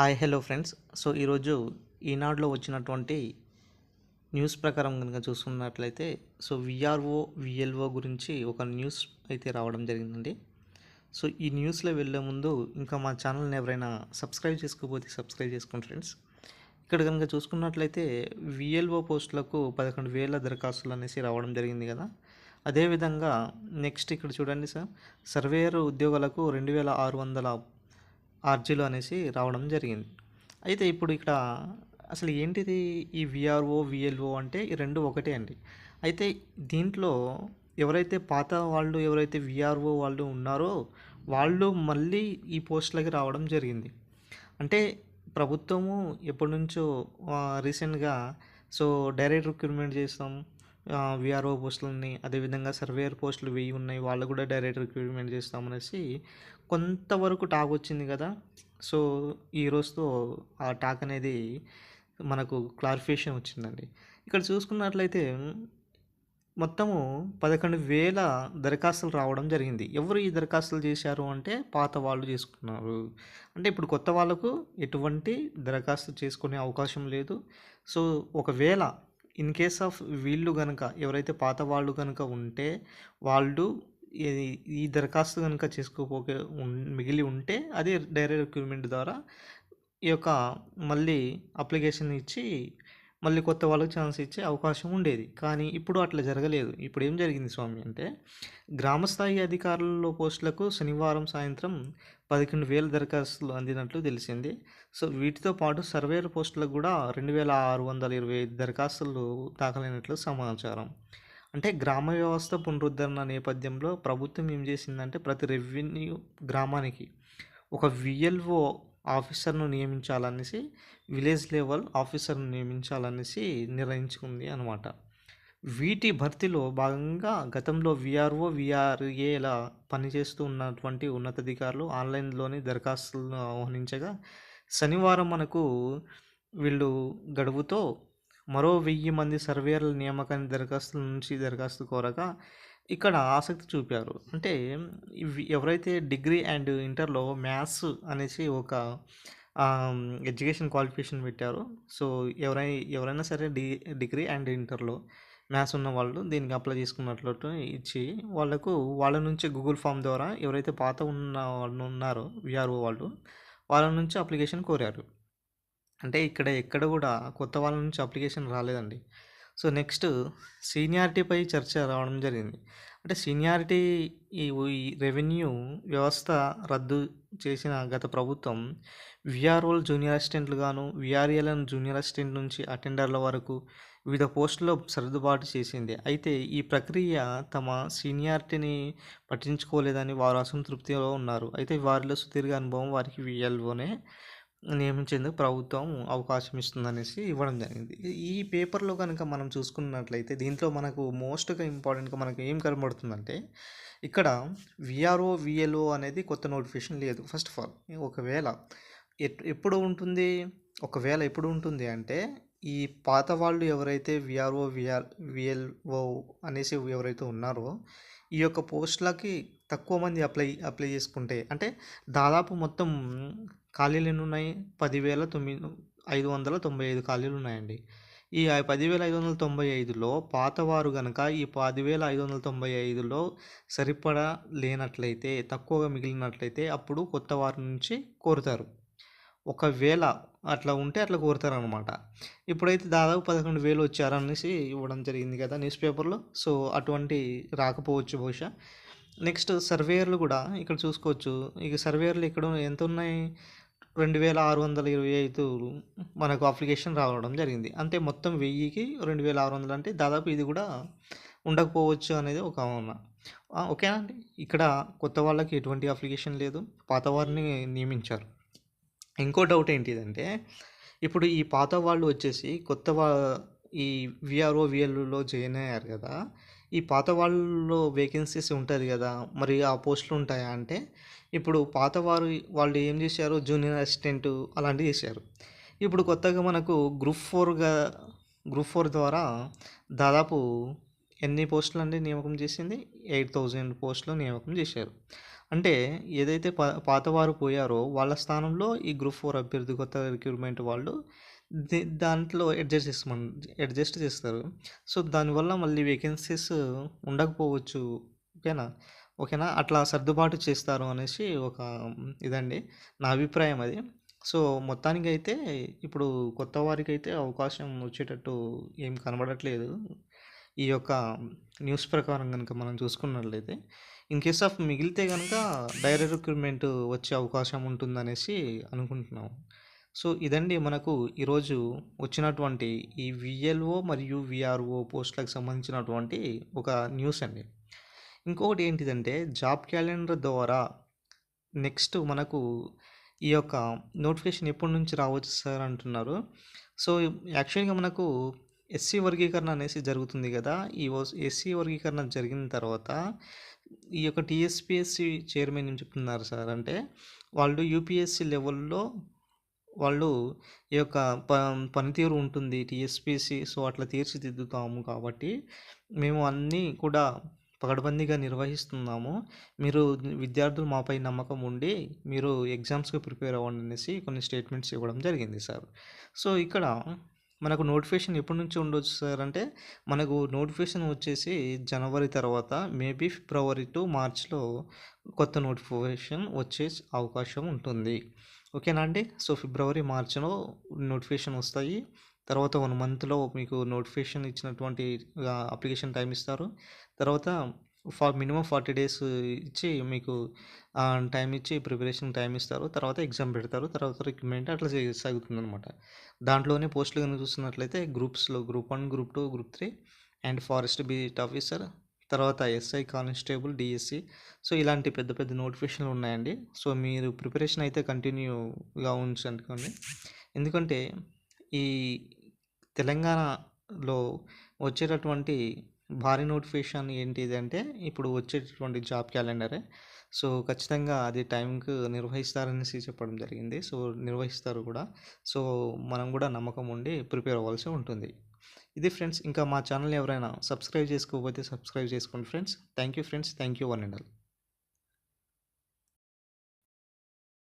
Hi hello friends. So ఈరోజు ఈనాడులో వచ్చినటువంటి న్యూస్ ప్రకారం కనుక చూసుకున్నట్లయితే సో విఆర్ఓ విఎల్ఓ గురించి ఒక న్యూస్ అయితే రావడం జరిగిందండి. సో ఈ న్యూస్లో వెళ్ళే ముందు ఇంకా మా ఛానల్ని ఎవరైనా సబ్స్క్రైబ్ చేసుకోకపోతే సబ్స్క్రైబ్ చేసుకోండి ఫ్రెండ్స్. ఇక్కడ కనుక చూసుకున్నట్లయితే విఎల్ఓ పోస్టులకు పదకొండు వేల దరఖాస్తులు అనేసి రావడం జరిగింది కదా. అదేవిధంగా నెక్స్ట్ ఇక్కడ చూడండి సార్. సర్వేయర్ ఉద్యోగాలకు రెండు వేల ఆరు వందల ఆర్జీలు అనేసి రావడం జరిగింది. అయితే ఇప్పుడు ఇక్కడ అసలు ఏంటిది ఈ విఆర్ఓ విఎల్ఓ అంటే ఈ రెండు ఒకటే అండి. అయితే దీంట్లో ఎవరైతే పాత వాళ్ళు ఎవరైతే విఆర్ఓ వాళ్ళు ఉన్నారో వాళ్ళు మళ్ళీ ఈ పోస్టులకి రావడం జరిగింది. అంటే ప్రభుత్వము ఎప్పటి నుంచో రీసెంట్గా సో డైరెక్ట్ రిక్రూట్మెంట్ చేస్తాం విఆర్ఓ పోస్టులని అదేవిధంగా సర్వేయర్ పోస్టులు వెయ్యి ఉన్నాయి వాళ్ళు కూడా డైరెక్ట్ రిక్రూట్మెంట్ చేస్తామనేసి కొంతవరకు టాక్ వచ్చింది కదా. సో ఈ రోజుతో ఆ టాక్ అనేది మనకు క్లారిఫికేషన్ వచ్చిందండి. ఇక్కడ చూసుకున్నట్లయితే మొత్తము పదకొండు వేల దరఖాస్తులు రావడం జరిగింది. ఎవరు ఈ దరఖాస్తులు చేశారు అంటే పాత వాళ్ళు చేసుకున్నారు. అంటే ఇప్పుడు కొత్త వాళ్ళకు ఎటువంటి దరఖాస్తు చేసుకునే అవకాశం లేదు. సో ఒకవేళ ఇన్ కేస్ ఆఫ్ వీళ్ళు కనుక ఎవరైతే పాత వాళ్ళు కనుక ఉంటే వాళ్ళు ఈ- దరఖాస్తు కనుక చేసుకోపోకే మిగిలి ఉంటే అది డైరెక్ట్ రిక్రూట్మెంట్ ద్వారా ఈ యొక్క మళ్ళీ అప్లికేషన్ ఇచ్చి మళ్ళీ కొత్త వాళ్ళకి ఛాన్స్ ఇచ్చే అవకాశం ఉండేది. కానీ ఇప్పుడు అట్లా జరగలేదు. ఇప్పుడు ఏం జరిగింది స్వామి అంటే గ్రామస్థాయి అధికారులలో పోస్టులకు శనివారం సాయంత్రం పదకొండు వేల దరఖాస్తులు అందినట్లు తెలిసింది. సో వీటితో పాటు సర్వేయర్ పోస్టులకు కూడా రెండు వేల ఆరు వందల ఇరవై ఐదు దరఖాస్తులు దాఖలైనట్లు సమాచారం. అంటే గ్రామ వ్యవస్థ పునరుద్ధరణ నేపథ్యంలో ప్రభుత్వం ఏం చేసిందంటే ప్రతి రెవెన్యూ గ్రామానికి ఒక విఎల్ఓ ఆఫీసర్ను నియమించాలనేసి విలేజ్ లెవెల్ ఆఫీసర్ను నియమించాలనేసి నిర్ణయించుకుంది అనమాట వీటి భర్తీలో భాగంగా గతంలో విఆర్ఓ విఆర్ఏల పనిచేస్తూ ఉన్నటువంటి ఉన్నతాధికారులు ఆన్లైన్లోని దరఖాస్తులను ఆహ్వానించగా శనివారం మనకు వీళ్ళు గడువుతో మరో వెయ్యి మంది సర్వేయర్ల నియామకాన్ని దరఖాస్తుల నుంచి దరఖాస్తు కోరగా ఇక్కడ ఆసక్తి చూపారు. అంటే ఇవి ఎవరైతే డిగ్రీ అండ్ ఇంటర్లో మ్యాథ్స్ అనేసి ఒక ఎడ్యుకేషన్ క్వాలిఫికేషన్ పెట్టారో సో ఎవరై ఎవరైనా సరే డి డిగ్రీ అండ్ ఇంటర్లో మ్యాథ్స్ ఉన్న వాళ్ళు దీనికి అప్లై చేసుకున్నట్లు ఇచ్చి వాళ్ళకు వాళ్ళ నుంచి గూగుల్ ఫామ్ ద్వారా ఎవరైతే పాత ఉన్న వాళ్ళు ఉన్నారో విఆర్ఓ వాళ్ళు వాళ్ళ నుంచి అప్లికేషన్ కోరారు. అంటే ఇక్కడ ఎక్కడ కూడా కొత్త వాళ్ళ నుంచి అప్లికేషన్ రాలేదండి. సో నెక్స్ట్ సీనియారిటీపై చర్చ రావడం జరిగింది. అంటే సీనియారిటీ ఈ రెవెన్యూ వ్యవస్థ రద్దు చేసిన గత ప్రభుత్వం విఆర్ఓలు జూనియర్ అసిస్టెంట్లుగాను విఆర్ఏలను జూనియర్ అసిస్టెంట్ నుంచి అటెండర్ల వరకు వివిధ పోస్టుల్లో సర్దుబాటు చేసింది. అయితే ఈ ప్రక్రియ తమ సీనియారిటీని పట్టించుకోలేదని వారు అసంతృప్తిలో ఉన్నారు. అయితే వారిలో సుదీర్ఘ అనుభవం వారికి విఎల్ఓనే నియమించేందుకు ప్రభుత్వం అవకాశం ఇస్తుందనేసి ఇవ్వడం జరిగింది. ఈ పేపర్లో కనుక మనం చూసుకున్నట్లయితే దీంట్లో మనకు మోస్ట్గా ఇంపార్టెంట్గా మనకు ఏం కనబడుతుందంటే ఇక్కడ విఆర్ఓ విఎల్ఓ అనేది కొత్త నోటిఫికేషన్ లేదు. ఫస్ట్ ఆఫ్ ఆల్ ఒకవేళ ఎప్పుడు ఉంటుంది? ఒకవేళ ఎప్పుడు ఉంటుంది అంటే ఈ పాత వాళ్ళు ఎవరైతే విఆర్ఓ విఆర్ విఎల్ఓ అనేసి ఎవరైతే ఉన్నారో ఈ యొక్క పోస్టులకి తక్కువ మంది అప్లై అప్లై చేసుకుంటే అంటే దాదాపు మొత్తం ఖాళీలు ఎన్ని ఉన్నాయి పదివేల తొమ్మిది ఐదు వందల తొంభై ఐదు ఖాళీలు ఉన్నాయండి ఈ పదివేల ఐదు వందల తొంభై ఐదులో పాతవారు కనుక ఈ పదివేల ఐదు వందల తొంభై ఐదులో సరిపడా లేనట్లయితే తక్కువగా మిగిలినట్లయితే అప్పుడు కొత్త వారి నుంచి కోరుతారు. ఒకవేళ అట్లా ఉంటే అట్లా కోరుతారు అనమాట ఇప్పుడైతే దాదాపు పదకొండు వేలు వచ్చారనేసి ఇవ్వడం జరిగింది కదా న్యూస్ పేపర్లో. సో అటువంటి రాకపోవచ్చు బహుశా. నెక్స్ట్ సర్వేయర్లు కూడా ఇక్కడ చూసుకోవచ్చు. ఇక సర్వేయర్లు ఇక్కడ ఎంత ఉన్నాయి రెండు వేల ఆరు వందల ఇరవై ఐదు మనకు అప్లికేషన్ రావడం జరిగింది. అంటే మొత్తం వెయ్యికి రెండు వేల ఆరు వందలు అంటే దాదాపు ఇది కూడా ఉండకపోవచ్చు అనేది ఒక భావన. ఓకేనా అండి? ఇక్కడ కొత్త వాళ్ళకి ఎటువంటి అప్లికేషన్ లేదు. పాత వారిని నియమించారు. ఇంకో డౌట్ ఏంటిదంటే ఇప్పుడు ఈ పాత వాళ్ళు వచ్చేసి కొత్త వా ఈ విఆర్ఓ విఎల్ఓలో జాయిన్ అయ్యారు కదా ఈ పాత వాళ్ళలో వేకెన్సీస్ ఉంటుంది కదా మరి ఆ పోస్టులు ఉంటాయా అంటే ఇప్పుడు పాత వారు వాళ్ళు ఏం చేశారు? జూనియర్ అసిస్టెంట్ అలాంటివి చేశారు. ఇప్పుడు కొత్తగా మనకు గ్రూప్ ఫోర్గా గ్రూప్ ఫోర్ ద్వారా దాదాపు ఎన్ని పోస్టులు అండి నియామకం చేసింది? ఎయిట్ థౌజండ్ పోస్టులు నియామకం చేశారు. అంటే ఏదైతే పాతవారు పోయారో వాళ్ళ స్థానంలో ఈ గ్రూప్ ఫోర్ అభ్యర్థి కొత్త రిక్రూట్మెంట్ వాళ్ళు దాంట్లో అడ్జస్ట్ చేస్తాం అడ్జస్ట్ చేస్తారు. సో దానివల్ల మళ్ళీ వేకెన్సీస్ ఉండకపోవచ్చు. ఓకేనా? ఓకేనా? అట్లా సర్దుబాటు చేస్తారు అనేసి ఒక ఇదండి. నా అభిప్రాయం అది. సో మొత్తానికి అయితే ఇప్పుడు కొత్త వారికి అయితే అవకాశం వచ్చేటట్టు ఏం కనబడట్లేదు. ఈ యొక్క న్యూస్ ప్రకారం కనుక మనం చూసుకున్నట్లయితే. ఇన్ కేస్ ఆఫ్ మిగిలితే కనుక డైరెక్ట్ రిక్రూట్మెంట్ వచ్చే అవకాశం ఉంటుందనేసి అనుకుంటున్నాం సో ఇదండి మనకు ఈరోజు వచ్చినటువంటి ఈ విఎల్ఓ మరియు విఆర్ఓ పోస్టులకు సంబంధించినటువంటి ఒక న్యూస్ అండి. ఇంకొకటి ఏంటిదంటే జాబ్ క్యాలెండర్ ద్వారా నెక్స్ట్ మనకు ఈ యొక్క నోటిఫికేషన్ ఎప్పటి నుంచి రావచ్చు సార్ అంటున్నారు. సో యాక్చువల్గా మనకు ఎస్సీ వర్గీకరణ అనేసి జరుగుతుంది కదా. ఈ ఎస్సీ వర్గీకరణ జరిగిన తర్వాత ఈ యొక్క టీఎస్పిఎస్సి చైర్మన్ ఏం చెప్తున్నారు సార్ అంటే వాళ్ళు యూపీఎస్సి లెవెల్లో వాళ్ళు ఈ యొక్క ప పనితీరు ఉంటుంది. టీఎస్పిసి సో అట్లా తీర్చిదిద్దుతాము కాబట్టి మేము అన్నీ కూడా పకడ్బందీగా నిర్వహిస్తున్నాము. మీరు విద్యార్థులు మాపై నమ్మకం ఉండి మీరు ఎగ్జామ్స్కి ప్రిపేర్ అవ్వండి అనేసి కొన్ని స్టేట్మెంట్స్ ఇవ్వడం జరిగింది సార్. సో ఇక్కడ మనకు నోటిఫికేషన్ ఎప్పటి నుంచి ఉండొచ్చు సార్ అంటే మనకు నోటిఫికేషన్ వచ్చేసి జనవరి తర్వాత మేబీ ఫిబ్రవరి టు మార్చ్లో కొత్త నోటిఫికేషన్ వచ్చే అవకాశం ఉంటుంది. ఓకేనా అండి? సో ఫిబ్రవరి మార్చిలో నోటిఫికేషన్ వస్తాయి. తర్వాత వన్ మంత్లో మీకు నోటిఫికేషన్ ఇచ్చినటువంటి అప్లికేషన్ టైం ఇస్తారు. తర్వాత ఫా మినిమం ఫార్టీ డేస్ ఇచ్చి మీకు టైం ఇచ్చి ప్రిపరేషన్ టైం ఇస్తారు. తర్వాత ఎగ్జామ్ పెడతారు. తర్వాత రిక్రూట్మెంట్ అట్లా సాగుతుంది అనమాట దాంట్లోనే పోస్టులు కనుక చూస్తున్నట్లయితే గ్రూప్స్లో group one group two group three and forest beat officer తర్వాత ఎస్ఐ కానిస్టేబుల్ డిఎస్సి. సో ఇలాంటి పెద్ద పెద్ద నోటిఫికేషన్లు ఉన్నాయండి. సో మీరు ప్రిపరేషన్ అయితే కంటిన్యూగా ఉంచండి ఎందుకంటే ఈ తెలంగాణలో వచ్చేటటువంటి భారీ నోటిఫికేషన్ ఏంటిది అంటే ఇప్పుడు వచ్చేటటువంటి జాబ్ క్యాలెండరే. సో ఖచ్చితంగా అది టైంకి నిర్వహిస్తారనేసి చెప్పడం జరిగింది. సో నిర్వహిస్తారు కూడా. సో మనం కూడా నమ్మకం ఉండి ప్రిపేర్ అవ్వాల్సి ఉంటుంది. ఇది ఫ్రెండ్స్ ఇంకా మా ఛానల్ ఎవరైనా సబ్స్క్రైబ్ చేసుకోకపోతే సబ్స్క్రైబ్ చేసుకోండి friends. Thank you friends thank you one and all.